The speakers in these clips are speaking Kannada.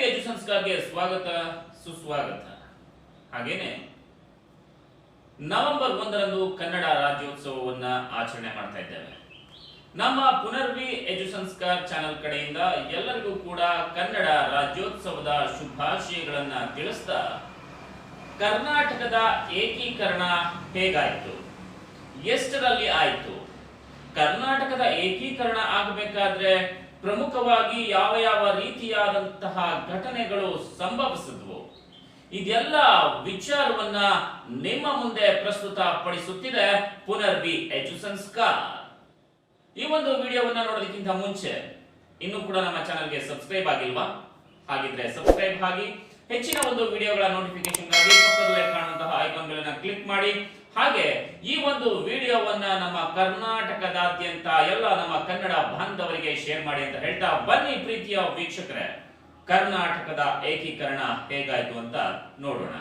ಸ್ವಾಗತ, ಸುಸ್ವಾಗತ. ಹಾಗೇನೆ, ನವೆಂಬರ್ ಒಂದರಂದು ಕನ್ನಡ ರಾಜ್ಯೋತ್ಸವವನ್ನ ಆಚರಣೆ ಮಾಡ್ತಾ ಇದ್ದೇವೆ. ನಮ್ಮ ಪುನರ್ವಿ ಎಜು ಸಂಸ್ಕಾರ್ ಚಾನೆಲ್ ಕಡೆಯಿಂದ ಎಲ್ಲರಿಗೂ ಕೂಡ ಕನ್ನಡ ರಾಜ್ಯೋತ್ಸವದ ಶುಭಾಶಯಗಳನ್ನ ತಿಳಿಸ್ತಾ ಕರ್ನಾಟಕದ ಏಕೀಕರಣ ಹೇಗಾಯಿತು? ಎಷ್ಟರಲ್ಲಿ ಆಯಿತು? ಕರ್ನಾಟಕದ ಏಕೀಕರಣ ಆಗಬೇಕಾದ್ರೆ ಪ್ರಮುಖವಾಗಿ ಯಾವ ಯಾವ ರೀತಿಯಾದಂತಹ ಘಟನೆಗಳು ಸಂಭವಿಸಿದ್ವು? ಇದೆಲ್ಲ ವಿಚಾರವನ್ನ ನಿಮ್ಮ ಮುಂದೆ ಪ್ರಸ್ತುತ ಪಡಿಸುತ್ತಿದೆ ಪುನರ್ವಿ ಎಜು ಸಂಸ್ಕಾರ ಈ ಒಂದು ವಿಡಿಯೋವನ್ನ ನೋಡೋದಕ್ಕಿಂತ ಮುಂಚೆ, ಇನ್ನೂ ಕೂಡ ನಮ್ಮ ಚಾನಲ್ಗೆ ಸಬ್ಸ್ಕ್ರೈಬ್ ಆಗಿಲ್ವಾ? ಹಾಗಿದ್ರೆ ಸಬ್ಸ್ಕ್ರೈಬ್ ಆಗಿ ಹೆಚ್ಚಿನ ಒಂದು ವಿಡಿಯೋಗಳ ನೋಟಿಫಿಕೇಶನ್ಗಾಗಿ ಪಕ್ಕದಲ್ಲೇ ಕಾಣುವಂತಹ ಐಕಾನ್ಗಳನ್ನ ಕ್ಲಿಕ್ ಮಾಡಿ. ಹಾಗೆ ಈ ಒಂದು ವಿಡಿಯೋವನ್ನ ನಮ್ಮ ಕರ್ನಾಟಕದಾದ್ಯಂತ ಎಲ್ಲ ನಮ್ಮ ಕನ್ನಡ ಬಾಂಧವರಿಗೆ ಶೇರ್ ಮಾಡಿ ಅಂತ ಹೇಳ್ತಾ ಬನ್ನಿ ಪ್ರೀತಿಯ ವೀಕ್ಷಕರೇ. ಕರ್ನಾಟಕದ ಏಕೀಕರಣ ಹೇಗಾಯ್ತು ಅಂತ ನೋಡೋಣ.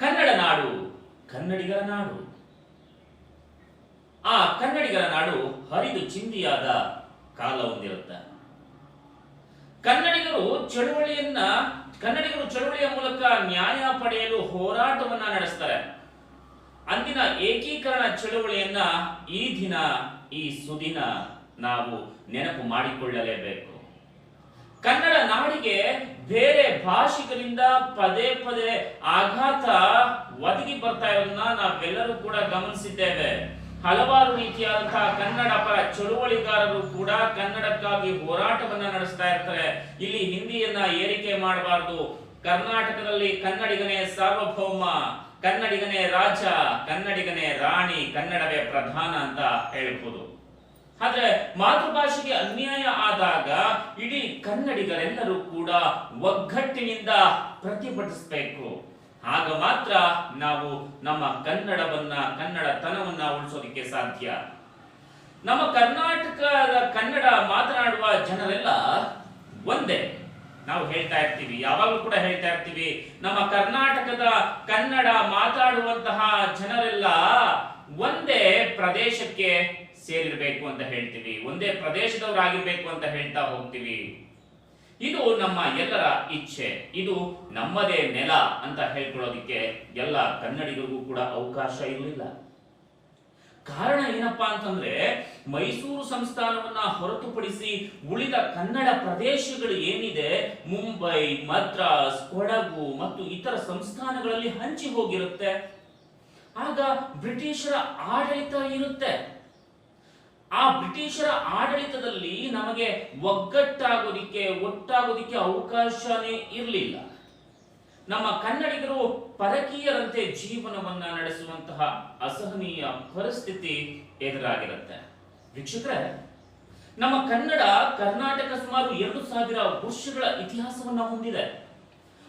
ಕನ್ನಡ ನಾಡು ಕನ್ನಡಿಗರ ನಾಡು. ಆ ಕನ್ನಡಿಗರ ನಾಡು ಹರಿದು ಚಿಂದಿಯಾದ ಕಾಲ ಹೊಂದಿರುತ್ತೆ ಕನ್ನಡಿಗರು ಚಳುವಳಿಯನ್ನ, ಕನ್ನಡಿಗರು ಚಳುವಳಿಯ ಮೂಲಕ ನ್ಯಾಯ ಪಡೆಯಲು ಹೋರಾಟವನ್ನ ನಡೆಸ್ತಾರೆ. ಅಂದಿನ ಏಕೀಕರಣ ಚಳುವಳಿಯನ್ನ ಈ ದಿನ, ಈ ಸುದಿನ ನಾವು ನೆನಪು ಮಾಡಿಕೊಳ್ಳಲೇಬೇಕು. ಕನ್ನಡ ನಾಡಿಗೆ ಬೇರೆ ಭಾಷಿಕರಿಂದ ಪದೇ ಪದೇ ಆಘಾತ ಒದಗಿ ಬರ್ತಾ ಇರೋದನ್ನ ನಾವೆಲ್ಲರೂ ಕೂಡ ಗಮನಿಸಿದ್ದೇವೆ. ಹಲವಾರು ರೀತಿಯಾದಂತಹ ಕನ್ನಡ ಪರ ಚಳುವಳಿಗಾರರು ಕೂಡ ಕನ್ನಡಕ್ಕಾಗಿ ಹೋರಾಟವನ್ನ ನಡೆಸ್ತಾ ಇರ್ತಾರೆ. ಇಲ್ಲಿ ಹಿಂದಿಯನ್ನ ಏರಿಕೆ ಮಾಡಬಾರದು. ಕರ್ನಾಟಕದಲ್ಲಿ ಕನ್ನಡಿಗನೇ ಸಾರ್ವಭೌಮ, ಕನ್ನಡಿಗನೇ ರಾಜ, ಕನ್ನಡಿಗನೇ ರಾಣಿ, ಕನ್ನಡವೇ ಪ್ರಧಾನ ಅಂತ ಹೇಳ್ಬೋದು. ಆದ್ರೆ ಮಾತೃಭಾಷೆಗೆ ಅನ್ಯಾಯ ಆದಾಗ ಇಡೀ ಕನ್ನಡಿಗರೆಲ್ಲರೂ ಕೂಡ ಒಗ್ಗಟ್ಟಿನಿಂದ ಪ್ರತಿಭಟಿಸಬೇಕು. ಆಗ ಮಾತ್ರ ನಾವು ನಮ್ಮ ಕನ್ನಡವನ್ನ, ಕನ್ನಡತನವನ್ನ ಉಳಿಸೋದಕ್ಕೆ ಸಾಧ್ಯ. ನಮ್ಮ ಕರ್ನಾಟಕದ ಕನ್ನಡ ಮಾತನಾಡುವ ಜನರೆಲ್ಲ ಒಂದೇ. ನಾವು ಹೇಳ್ತಾ ಇರ್ತೀವಿ, ಯಾವಾಗಲೂ ಕೂಡ ಹೇಳ್ತಾ ಇರ್ತೀವಿ, ನಮ್ಮ ಕರ್ನಾಟಕದ ಕನ್ನಡ ಮಾತಾಡುವಂತಹ ಜನರೆಲ್ಲ ಒಂದೇ ಪ್ರದೇಶಕ್ಕೆ ಸೇರಿರಬೇಕು ಅಂತ ಹೇಳ್ತೀವಿ, ಒಂದೇ ಪ್ರದೇಶದವರಾಗಿರ್ಬೇಕು ಅಂತ ಹೇಳ್ತಾ ಹೋಗ್ತೀವಿ. ಇದು ನಮ್ಮ ಎಲ್ಲರ ಇಚ್ಛೆ. ಇದು ನಮ್ಮದೇ ನೆಲ ಅಂತ ಹೇಳ್ಕೊಳ್ಳೋದಿಕ್ಕೆ ಎಲ್ಲ ಕನ್ನಡಿಗರಿಗೂ ಕೂಡ ಅವಕಾಶ ಇರಲಿಲ್ಲ. ಕಾರಣ ಏನಪ್ಪಾ ಅಂತಂದ್ರೆ, ಮೈಸೂರು ಸಂಸ್ಥಾನವನ್ನ ಹೊರತುಪಡಿಸಿ ಉಳಿದ ಕನ್ನಡ ಪ್ರದೇಶಗಳು ಏನಿದೆ, ಮುಂಬೈ, ಮದ್ರಾಸ್, ಕೊಡಗು ಮತ್ತು ಇತರ ಸಂಸ್ಥಾನಗಳಲ್ಲಿ ಹಂಚಿ ಹೋಗಿರುತ್ತೆ. ಆಗ ಬ್ರಿಟಿಷರ ಆಡಳಿತ ಇರುತ್ತೆ. ಆ ಬ್ರಿಟಿಷರ ಆಡಳಿತದಲ್ಲಿ ನಮಗೆ ಒಗ್ಗಟ್ಟಾಗೋದಿಕ್ಕೆ, ಒಟ್ಟಾಗೋದಿಕ್ಕೆ ಅವಕಾಶನೇ ಇರಲಿಲ್ಲ. ನಮ್ಮ ಕನ್ನಡಿಗರು ಪರಕೀಯರಂತೆ ಜೀವನವನ್ನ ನಡೆಸುವಂತಹ ಅಸಹನೀಯ ಪರಿಸ್ಥಿತಿ ಎದುರಾಗಿರುತ್ತೆ. ವೀಕ್ಷಕರೇ, ನಮ್ಮ ಕನ್ನಡ ಕರ್ನಾಟಕ ಸುಮಾರು ಎರಡು ಸಾವಿರ ವರ್ಷಗಳ ಇತಿಹಾಸವನ್ನ ಹೊಂದಿದೆ.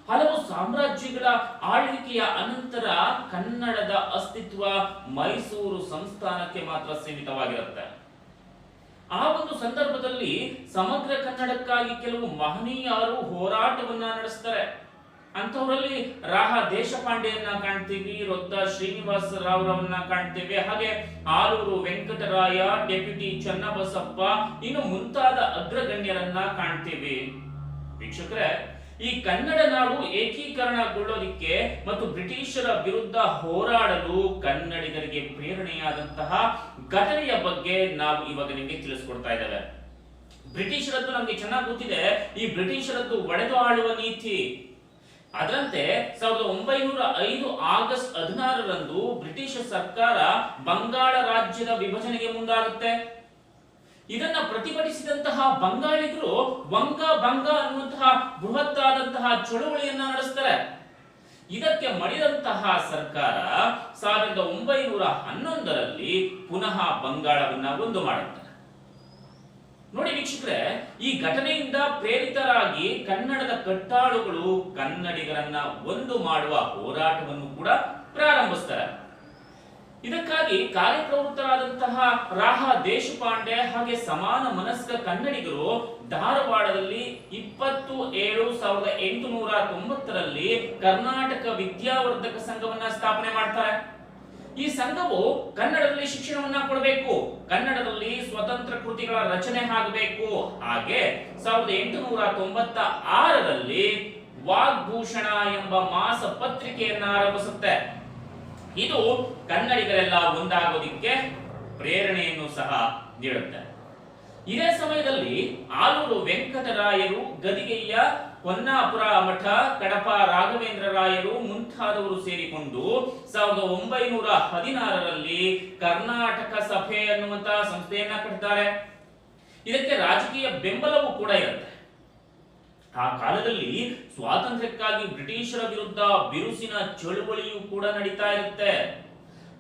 ಹಲವು ಸಾಮ್ರಾಜ್ಯಗಳ ಆಳ್ವಿಕೆಯ ಅನಂತರ ಕನ್ನಡದ ಅಸ್ತಿತ್ವ ಮೈಸೂರು ಸಂಸ್ಥಾನಕ್ಕೆ ಮಾತ್ರ ಸೀಮಿತವಾಗಿರುತ್ತೆ. ಆ ಒಂದು ಸಂದರ್ಭದಲ್ಲಿ ಸಮಗ್ರ ಕನ್ನಡಕ್ಕಾಗಿ ಕೆಲವು ಮಹನೀಯರು ಹೋರಾಟವನ್ನ ನಡೆಸ್ತಾರೆ. ಅಂತವರಲ್ಲಿ ರಾಹ ದೇಶಪಾಂಡೆಯನ್ನ ಕಾಣ್ತೀವಿ ರೊದ್ದ ಶ್ರೀನಿವಾಸ ರಾವ್ರವನ್ನ ಕಾಣ್ತೇವೆ, ಹಾಗೆ ಆಲೂರು ವೆಂಕಟರಾಯ, ಡೆಪ್ಯೂಟಿ ಚನ್ನಬಸಪ್ಪ, ಇನ್ನು ಮುಂತಾದ ಅಗ್ರಗಣ್ಯರನ್ನ ಕಾಣ್ತೀವಿ. ವೀಕ್ಷಕರೇ ಈ ಕನ್ನಡ ನಾಡು ಏಕೀಕರಣಗೊಳ್ಳೋದಿಕ್ಕೆ ಮತ್ತು ಬ್ರಿಟಿಷರ ವಿರುದ್ಧ ಹೋರಾಡಲು ಕನ್ನಡಿಗರಿಗೆ ಪ್ರೇರಣೆಯಾದಂತಹ ಘಟನೆಯ ಬಗ್ಗೆ ನಾವು ಇವಾಗ ನಿಮಗೆ ತಿಳಿಸ್ಕೊಡ್ತಾ ಇದ್ದೇವೆ. ಬ್ರಿಟಿಷರದ್ದು ನಮಗೆ ಚೆನ್ನಾಗಿ ಗೊತ್ತಿದೆ, ಈ ಬ್ರಿಟಿಷರದ್ದು ಒಡೆದು ಆಳುವ ನೀತಿ. ಅದರಂತೆ ಸಾವಿರದ ಒಂಬೈನೂರ ಐದು ಆಗಸ್ಟ್ ಹದಿನಾರರಂದು ಬ್ರಿಟಿಷ್ ಸರ್ಕಾರ ಬಂಗಾಳ ರಾಜ್ಯದ ವಿಭಜನೆಗೆ ಮುಂದಾಗುತ್ತೆ. ಇದನ್ನ ಪ್ರತಿಭಟಿಸಿದಂತಹ ಬಂಗಾಳಿಗರು ವಂಗ ಭಂಗ ಅನ್ನುವಂತಹ ಬೃಹತ್ತಾದಂತಹ ಚಳುವಳಿಯನ್ನ ನಡೆಸ್ತಾರೆ. ಇದಕ್ಕೆ ಮಣಿದಂತಹ ಸರ್ಕಾರ ಸಾವಿರದ ಒಂಬೈನೂರ ಹನ್ನೊಂದರಲ್ಲಿ ಪುನಃ ಬಂಗಾಳವನ್ನ ಒಂದು ಮಾಡುತ್ತೆ ನೋಡಿ ವೀಕ್ಷಕರೇ, ಈ ಘಟನೆಯಿಂದ ಪ್ರೇರಿತರಾಗಿ ಕನ್ನಡದ ಕಟ್ಟಾಳುಗಳು ಕನ್ನಡಿಗರನ್ನ ಒಂದು ಮಾಡುವ ಹೋರಾಟವನ್ನು ಕೂಡ ಪ್ರಾರಂಭಿಸ್ತಾರೆ. ಇದಕ್ಕಾಗಿ ಕಾರ್ಯಪ್ರವೃತ್ತರಾದಂತಹ ರಾಹ ದೇಶಪಾಂಡೆ ಹಾಗೆ ಸಮಾನ ಮನಸ್ಕ ಕನ್ನಡಿಗರು ಧಾರವಾಡದಲ್ಲಿ ಇಪ್ಪತ್ತು ಏಳು ಸಾವಿರದ ಎಂಟುನೂರ ತೊಂಬತ್ತರಲ್ಲಿ ಕರ್ನಾಟಕ ವಿದ್ಯಾವರ್ಧಕ ಸಂಘವನ್ನ ಸ್ಥಾಪನೆ ಮಾಡ್ತಾರೆ. ಈ ಸಂಘವು ಕನ್ನಡದಲ್ಲಿ ಶಿಕ್ಷಣವನ್ನ ಕೊಡಬೇಕು, ಕನ್ನಡದಲ್ಲಿ ಸ್ವತಂತ್ರ ಕೃತಿಗಳ ರಚನೆ ಆಗಬೇಕು. ಹಾಗೆ ಸಾವಿರದ ಎಂಟುನೂರ ತೊಂಬತ್ತ ಆರರಲ್ಲಿ ವಾಗ್ಭೂಷಣ ಎಂಬ ಮಾಸ ಪತ್ರಿಕೆಯನ್ನ ಆರಂಭಿಸುತ್ತೆ. ಇದು ಕನ್ನಡಿಗರೆಲ್ಲ ಒಂದಾಗೋದಿಕ್ಕೆ ಪ್ರೇರಣೆಯನ್ನು ಸಹ ನೀಡುತ್ತೆ. ಇದೇ ಸಮಯದಲ್ಲಿ ಆಲೂರು ವೆಂಕಟರಾಯರು ಗದಿಗೆಯ ಹೊನ್ನಾಪುರ ಮಠ, ಕಡಪ ರಾಘವೇಂದ್ರ ರಾಯರು ಮುಂತಾದವರು ಸೇರಿಕೊಂಡು ಸಾವಿರದ ಒಂಬೈನೂರ ಹದಿನಾರರಲ್ಲಿ ಕರ್ನಾಟಕ ಸಭೆ ಅನ್ನುವಂತಹ ಸಂಸ್ಥೆಯನ್ನ ಕಟ್ತಾರೆ. ಇದಕ್ಕೆ ರಾಜಕೀಯ ಬೆಂಬಲವೂ ಕೂಡ ಇರುತ್ತೆ. ಆ ಕಾಲದಲ್ಲಿ ಸ್ವಾತಂತ್ರ್ಯಕ್ಕಾಗಿ ಬ್ರಿಟಿಷರ ವಿರುದ್ಧ ಬಿರುಸಿನ ಚಳುವಳಿಯೂ ಕೂಡ ನಡೀತಾ ಇರುತ್ತೆ.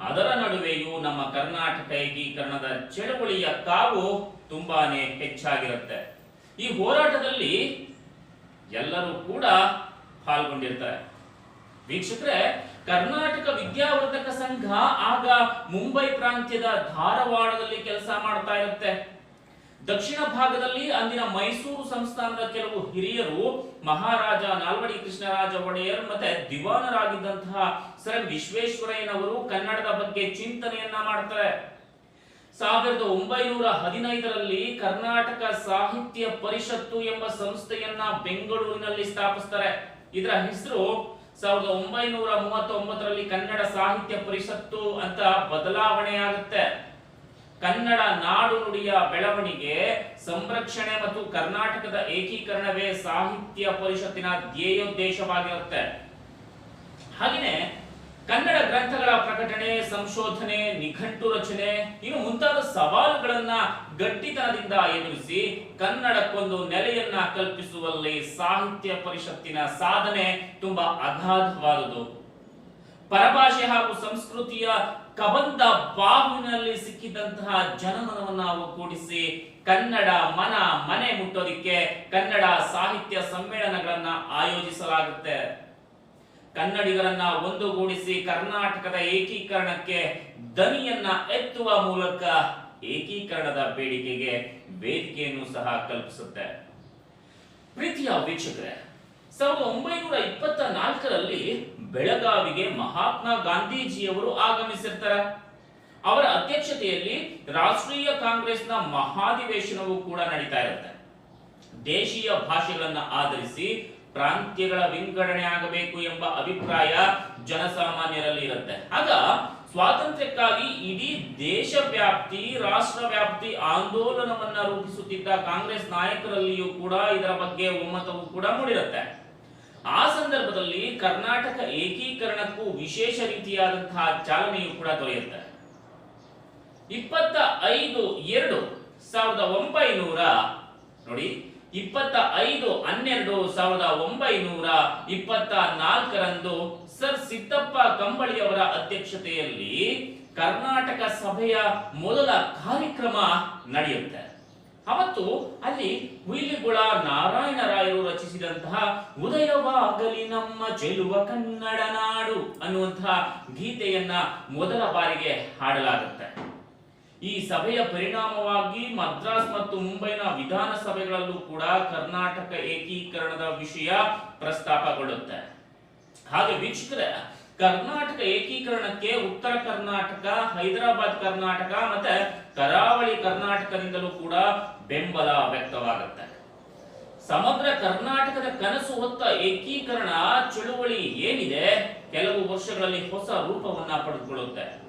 ಅದರ ನಡುವೆಯೂ ನಮ್ಮ ಕರ್ನಾಟಕ ಏಕೀಕರಣದ ಚಳುವಳಿಯ ಕಾವು ತುಂಬಾನೇ ಹೆಚ್ಚಾಗಿರುತ್ತೆ. ಈ ಹೋರಾಟದಲ್ಲಿ ಎಲ್ಲರೂ ಕೂಡ ಪಾಲ್ಗೊಂಡಿರ್ತಾರೆ. ವೀಕ್ಷಕರೇ, ಕರ್ನಾಟಕ ವಿದ್ಯಾವರ್ಧಕ ಸಂಘ ಆಗ ಮುಂಬೈ ಪ್ರಾಂತ್ಯದ ಧಾರವಾಡದಲ್ಲಿ ಕೆಲಸ ಮಾಡ್ತಾ ಇರುತ್ತೆ. ದಕ್ಷಿಣ ಭಾಗದಲ್ಲಿ ಅಂದಿನ ಮೈಸೂರು ಸಂಸ್ಥಾನದ ಕೆಲವು ಹಿರಿಯರು ಮಹಾರಾಜ ನಾಲ್ವಡಿ ಕೃಷ್ಣರಾಜ ಒಡೆಯರ್ ಮತ್ತೆ ದಿವಾನರಾಗಿದ್ದಂತಹ ಸರ್ ವಿಶ್ವೇಶ್ವರಯ್ಯನವರು ಕನ್ನಡದ ಬಗ್ಗೆ ಚಿಂತನೆಯನ್ನ ಮಾಡ್ತಾರೆ. ಸಾವಿರದ ಒಂಬೈನೂರ ಹದಿನೈದರಲ್ಲಿ ಕರ್ನಾಟಕ ಸಾಹಿತ್ಯ ಪರಿಷತ್ತು ಎಂಬ ಸಂಸ್ಥೆಯನ್ನ ಬೆಂಗಳೂರಿನಲ್ಲಿ ಸ್ಥಾಪಿಸ್ತಾರೆ. ಇದರ ಹೆಸರು ಸಾವಿರದ ಒಂಬೈನೂರ ಮೂವತ್ತೊಂಬತ್ತರಲ್ಲಿ ಕನ್ನಡ ಸಾಹಿತ್ಯ ಪರಿಷತ್ತು ಅಂತ ಬದಲಾವಣೆ ಆಗುತ್ತೆ ಕನ್ನಡ ನಾಡು ನುಡಿಯ ಬೆಳವಣಿಗೆ, ಸಂರಕ್ಷಣೆ ಮತ್ತು ಕರ್ನಾಟಕದ ಏಕೀಕರಣವೇ ಸಾಹಿತ್ಯ ಪರಿಷತ್ತಿನ ಧ್ಯೇಯೋದ್ದೇಶವಾಗಿರುತ್ತೆ. ಹಾಗೆಯೇ ಕನ್ನಡ ಗ್ರಂಥಗಳ ಪ್ರಕಟಣೆ, ಸಂಶೋಧನೆ, ನಿಘಂಟು ರಚನೆ, ಇನ್ನು ಮುಂತಾದ ಸವಾಲುಗಳನ್ನ ಗಟ್ಟಿತನದಿಂದ ಎದುರಿಸಿ ಕನ್ನಡಕ್ಕೊಂದು ನೆಲೆಯನ್ನ ಕಲ್ಪಿಸುವಲ್ಲಿ ಸಾಹಿತ್ಯ ಪರಿಷತ್ತಿನ ಸಾಧನೆ ತುಂಬಾ ಅಗಾಧವಾದುದು. ಪರಭಾಷೆ ಹಾಗೂ ಸಂಸ್ಕೃತಿಯ ಕಬಂಧ ಬಾಹುವಿನಲ್ಲಿ ಸಿಕ್ಕಿದಂತಹ ಜನಮನವನ್ನ ಕೂಡಿಸಿ ಕನ್ನಡ ಮನ ಮನೆ ಮುಟ್ಟೋದಿಕ್ಕೆ ಕನ್ನಡ ಸಾಹಿತ್ಯ ಸಮ್ಮೇಳನಗಳನ್ನ ಆಯೋಜಿಸಲಾಗುತ್ತೆ. ಕನ್ನಡಿಗರನ್ನ ಒಂದುಗೂಡಿಸಿ ಕರ್ನಾಟಕದ ಏಕೀಕರಣಕ್ಕೆ ದನಿಯನ್ನ ಎತ್ತುವ ಮೂಲಕ ಏಕೀಕರಣದ ಬೇಡಿಕೆಗೆ ವೇದಿಕೆಯನ್ನು ಸಹ ಕಲ್ಪಿಸುತ್ತೆ. ಪ್ರೀತಿಯ ವೀಕ್ಷಕರೇ, ಸಾವಿರದ ಒಂಬೈನೂರ ಇಪ್ಪತ್ತ ಬೆಳಗಾವಿಗೆ ಮಹಾತ್ಮ ಗಾಂಧೀಜಿಯವರು ಆಗಮಿಸಿರ್ತಾರೆ. ಅವರ ಅಧ್ಯಕ್ಷತೆಯಲ್ಲಿ ರಾಷ್ಟ್ರೀಯ ಕಾಂಗ್ರೆಸ್ನ ಮಹಾಧಿವೇಶನವೂ ಕೂಡ ನಡೀತಾ ಇರುತ್ತೆ. ದೇಶೀಯ ಭಾಷೆಗಳನ್ನ ಆಧರಿಸಿ ಪ್ರಾಂತ್ಯಗಳ ವಿಂಗಡಣೆ ಆಗಬೇಕು ಎಂಬ ಅಭಿಪ್ರಾಯ ಜನಸಾಮಾನ್ಯರಲ್ಲಿ ಇರುತ್ತೆ. ಆಗ ಸ್ವಾತಂತ್ರ್ಯಕ್ಕಾಗಿ ಇಡೀ ರಾಷ್ಟ್ರ ವ್ಯಾಪ್ತಿ ಆಂದೋಲನವನ್ನ ರೂಪಿಸುತ್ತಿದ್ದ ಕಾಂಗ್ರೆಸ್ ನಾಯಕರಲ್ಲಿಯೂ ಕೂಡ ಇದರ ಬಗ್ಗೆ ಒಮ್ಮತವು ಕೂಡ ಮೂಡಿರುತ್ತೆ. ಆ ಸಂದರ್ಭದಲ್ಲಿ ಕರ್ನಾಟಕ ಏಕೀಕರಣಕ್ಕೂ ವಿಶೇಷ ರೀತಿಯಾದಂತಹ ಚಾಲನೆಯು ಕೂಡ ದೊರೆಯುತ್ತೆ. ಇಪ್ಪತ್ತ ಐದು ಎರಡು ಸಾವಿರದ ಒಂಬೈನೂರ, ನೋಡಿ ಇಪ್ಪತ್ತ ಐದು ಹನ್ನೆರಡು ಸಾವಿರದ ಒಂಬೈನೂರ ಇಪ್ಪತ್ತ ನಾಲ್ಕರಂದು ಸರ್ ಸಿದ್ದಪ್ಪ ಕಂಬಳಿಯವರ ಅಧ್ಯಕ್ಷತೆಯಲ್ಲಿ ಕರ್ನಾಟಕ ಸಭೆಯ ಮೊದಲ ಕಾರ್ಯಕ್ರಮ ನಡೆಯುತ್ತೆ. ಅವತ್ತು ಅಲ್ಲಿ ಹುಯಿಲಿಗುಳ ನಾರಾಯಣರಾಯರು ರಚಿಸಿದಂತಹ ಉದಯವಾಗಲಿ ನಮ್ಮ ಚೆಲುವ ಕನ್ನಡ ನಾಡು ಅನ್ನುವಂತಹ ಗೀತೆಯನ್ನ ಮೊದಲ ಬಾರಿಗೆ ಹಾಡಲಾಗುತ್ತೆ. ಈ ಸಭೆಯ ಪರಿಣಾಮವಾಗಿ ಮದ್ರಾಸ್ ಮತ್ತು ಮುಂಬೈನ ವಿಧಾನಸಭೆಗಳಲ್ಲೂ ಕೂಡ ಕರ್ನಾಟಕ ಏಕೀಕರಣದ ವಿಷಯ ಪ್ರಸ್ತಾಪಗೊಳ್ಳುತ್ತೆ. ಹಾಗೆ ವೀಕ್ಷಕರೇ, ಕರ್ನಾಟಕ ಏಕೀಕರಣಕ್ಕೆ ಉತ್ತರ ಕರ್ನಾಟಕ, ಹೈದರಾಬಾದ್ ಕರ್ನಾಟಕ ಮತ್ತೆ ಕರಾವಳಿ ಕರ್ನಾಟಕದಿಂದಲೂ ಕೂಡ ಬೆಂಬಲ ವ್ಯಕ್ತವಾಗುತ್ತೆ. ಸಮಗ್ರ ಕರ್ನಾಟಕದ ಕನಸು ಹೊತ್ತ ಏಕೀಕರಣ ಚಳುವಳಿ ಏನಿದೆ ಕೆಲವು ವರ್ಷಗಳಲ್ಲಿ ಹೊಸ ರೂಪವನ್ನ ಪಡೆದುಕೊಳ್ಳುತ್ತೆ.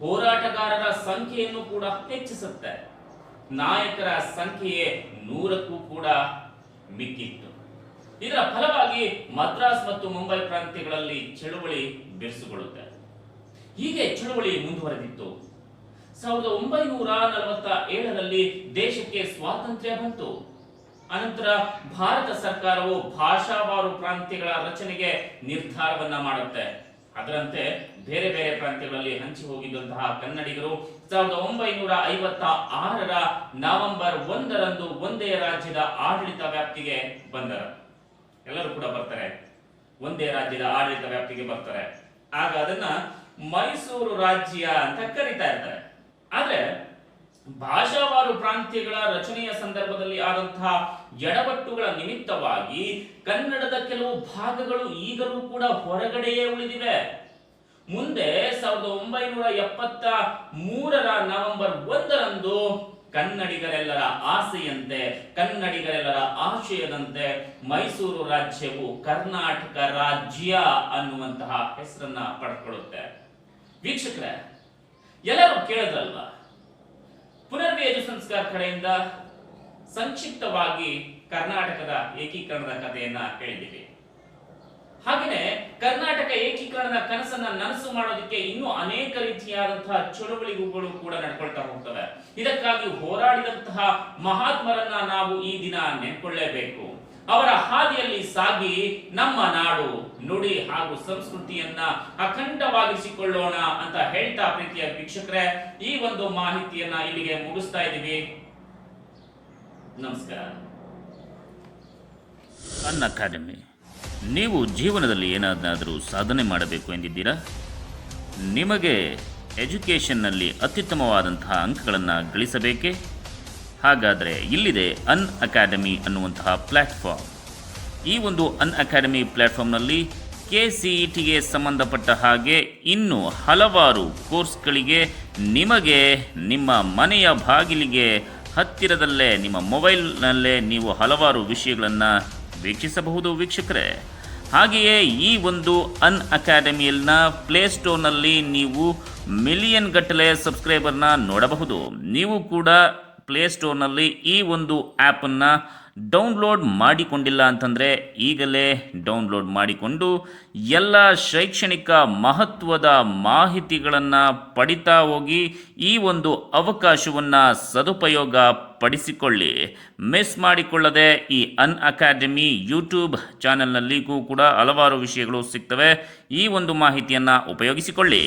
ಹೋರಾಟಗಾರರ ಸಂಖ್ಯೆಯನ್ನು ಕೂಡ ಹೆಚ್ಚಿಸುತ್ತೆ. ನಾಯಕರ ಸಂಖ್ಯೆಯೇ ನೂರಕ್ಕೂ ಕೂಡ ಮಿಕ್ಕಿತ್ತು. ಇದರ ಫಲವಾಗಿ ಮದ್ರಾಸ್ ಮತ್ತು ಮುಂಬೈ ಪ್ರಾಂತ್ಯಗಳಲ್ಲಿ ಚಳುವಳಿ ಬಿರುಸುಗೊಳ್ಳುತ್ತೆ. ಹೀಗೆ ಚಳುವಳಿ ಮುಂದುವರೆದಿತ್ತು. ಸಾವಿರದ ಒಂಬೈನೂರ ನಲವತ್ತ ಏಳರಲ್ಲಿ ದೇಶಕ್ಕೆ ಸ್ವಾತಂತ್ರ್ಯ ಬಂತು. ಅನಂತರ ಭಾರತ ಸರ್ಕಾರವು ಭಾಷಾವಾರು ಪ್ರಾಂತ್ಯಗಳ ರಚನೆಗೆ ನಿರ್ಧಾರವನ್ನ ಮಾಡುತ್ತೆ. ಅದರಂತೆ ಬೇರೆ ಬೇರೆ ಪ್ರಾಂತ್ಯಗಳಲ್ಲಿ ಹಂಚಿ ಹೋಗಿದ್ದಂತಹ ಕನ್ನಡಿಗರು ಸಾವಿರದ ಒಂಬೈನೂರ ಐವತ್ತ ಆರರ ನವೆಂಬರ್ ಒಂದರಂದು ಒಂದೇ ರಾಜ್ಯದ ಆಡಳಿತ ವ್ಯಾಪ್ತಿಗೆ ಬಂದರು. ಎಲ್ಲರೂ ಕೂಡ ಬರ್ತಾರೆ. ಒಂದೇ ರಾಜ್ಯದ ಆಡಳಿತ ವ್ಯಾಪ್ತಿಗೆ ಬರ್ತಾರೆ. ಆಗ ಅದನ್ನ ಮೈಸೂರು ರಾಜ್ಯ ಅಂತ ಕರೀತಾ ಇರ್ತಾರೆ. ಆದ್ರೆ ಭಾಷಾವಾರು ಪ್ರಾಂತ್ಯಗಳ ರಚನೆಯ ಸಂದರ್ಭದಲ್ಲಿ ಆದಂತಹ ಎಡವಟ್ಟುಗಳ ನಿಮಿತ್ತವಾಗಿ ಕನ್ನಡದ ಕೆಲವು ಭಾಗಗಳು ಈಗಲೂ ಕೂಡ ಹೊರಗಡೆಯೇ ಉಳಿದಿವೆ. ಮುಂದೆ ಸಾವಿರದ ಒಂಬೈನೂರ ಎಪ್ಪತ್ತ ಮೂರರ ನವೆಂಬರ್ ಒಂದರಂದು ಕನ್ನಡಿಗರೆಲ್ಲರ ಆಸೆಯಂತೆ, ಕನ್ನಡಿಗರೆಲ್ಲರ ಆಶಯದಂತೆ ಮೈಸೂರು ರಾಜ್ಯವು ಕರ್ನಾಟಕ ರಾಜ್ಯ ಅನ್ನುವಂತಹ ಹೆಸರನ್ನ ಪಡ್ಕೊಳ್ಳುತ್ತೆ. ವೀಕ್ಷಕರೇ ಎಲ್ಲರೂ ಕೇಳಿದ್ರಲ್ವಾ? ಪುನರ್ವಿ ಯಜು ಸಂಸ್ಕಾರ ಕಡೆಯಿಂದ ಸಂಕ್ಷಿಪ್ತವಾಗಿ ಕರ್ನಾಟಕದ ಏಕೀಕರಣದ ಕಥೆಯನ್ನ ಹೇಳಿದ್ದೀವಿ ಹಾಗೆಯೇ ಕರ್ನಾಟಕ ಏಕೀಕರಣದ ಕನಸನ್ನ ನನಸು ಮಾಡೋದಕ್ಕೆ ಇನ್ನೂ ಅನೇಕ ರೀತಿಯಾದಂತಹ ಚಳುವಳಿಗಳು ಕೂಡ ನಡ್ಕೊಳ್ತಾ ಹೋಗ್ತವೆ. ಇದಕ್ಕಾಗಿ ಹೋರಾಡಿದಂತಹ ಮಹಾತ್ಮರನ್ನ ನಾವು ಈ ದಿನ ನೆನ್ಕೊಳ್ಳೇಬೇಕು ಅವರ ಹಾದಿಯಲ್ಲಿ ಸಾಗಿ ನಮ್ಮ ನಾಡು ನುಡಿ ಹಾಗೂ ಸಂಸ್ಕೃತಿಯನ್ನ ಅಖಂಡವಾಗಿಸಿಕೊಳ್ಳೋಣ ಅಂತ ಹೇಳ್ತಾ ಪ್ರೀತಿಯ ವೀಕ್ಷಕರೇ, ಈ ಒಂದು ಮಾಹಿತಿಯನ್ನ ಇಲ್ಲಿಗೆ ಮುಗಿಸ್ತಾ ಇದ್ದೀವಿ. ನಮಸ್ಕಾರ. ಅನ್ ಅಕಾಡೆಮಿ, ನೀವು ಜೀವನದಲ್ಲಿ ಏನಾದರೂ ಸಾಧನೆ ಮಾಡಬೇಕು ಎಂದಿದ್ದೀರಾ? ನಿಮಗೆ ಎಜುಕೇಷನ್ನಲ್ಲಿ ಅತ್ಯುತ್ತಮವಾದಂತಹ ಅಂಕಗಳನ್ನು ಗಳಿಸಬೇಕೇ? ಹಾಗಾದರೆ ಇಲ್ಲಿದೆ ಅನ್ ಅಕಾಡೆಮಿ ಅನ್ನುವಂತಹ ಪ್ಲ್ಯಾಟ್ಫಾರ್ಮ್ ಈ ಒಂದು ಅನ್ ಅಕಾಡೆಮಿ ಪ್ಲ್ಯಾಟ್ಫಾರ್ಮ್ನಲ್ಲಿ ಕೆ ಸಿ ಇ ಟಿಗೆ ಸಂಬಂಧಪಟ್ಟ ಹಾಗೆ ಇನ್ನು ಹಲವಾರು ಕೋರ್ಸ್ಗಳಿಗೆ ನಿಮಗೆ ನಿಮ್ಮ ಮನೆಯ ಬಾಗಿಲಿಗೆ ಹತ್ತಿರದಲ್ಲೇ, ನಿಮ್ಮ ಮೊಬೈಲ್ನಲ್ಲೇ ನೀವು ಹಲವಾರು ವಿಷಯಗಳನ್ನು ವೀಕ್ಷಿಸಬಹುದು ವೀಕ್ಷಕರೇ. ಹಾಗೆಯೇ ಈ ಒಂದು ಅನ್ ಅಕಾಡೆಮಿಯಲ್ನ ಪ್ಲೇಸ್ಟೋರ್ನಲ್ಲಿ ನೀವು ಮಿಲಿಯನ್ ಗಟ್ಟಲೆ ಸಬ್ಸ್ಕ್ರೈಬರ್ನ ನೋಡಬಹುದು. ನೀವು ಕೂಡ ಪ್ಲೇಸ್ಟೋರ್ನಲ್ಲಿ ಈ ಒಂದು ಆ್ಯಪನ್ನು ಡೌನ್ಲೋಡ್ ಮಾಡಿಕೊಂಡಿಲ್ಲ ಅಂತಂದರೆ ಈಗಲೇ ಡೌನ್ಲೋಡ್ ಮಾಡಿಕೊಂಡು ಎಲ್ಲ ಶೈಕ್ಷಣಿಕ ಮಹತ್ವದ ಮಾಹಿತಿಗಳನ್ನು ಪಡಿತಾ ಹೋಗಿ ಈ ಒಂದು ಅವಕಾಶವನ್ನು ಸದುಪಯೋಗ ಪಡಿಸಿಕೊಳ್ಳಿ. ಮಿಸ್ ಮಾಡಿಕೊಳ್ಳದೆ ಈ ಅನ್ ಅಕಾಡೆಮಿ ಯೂಟ್ಯೂಬ್ ಚಾನೆಲ್ನಲ್ಲಿಗೂ ಕೂಡ ಹಲವಾರು ವಿಷಯಗಳು ಸಿಗ್ತವೆ. ಈ ಒಂದು ಮಾಹಿತಿಯನ್ನು ಉಪಯೋಗಿಸಿಕೊಳ್ಳಿ.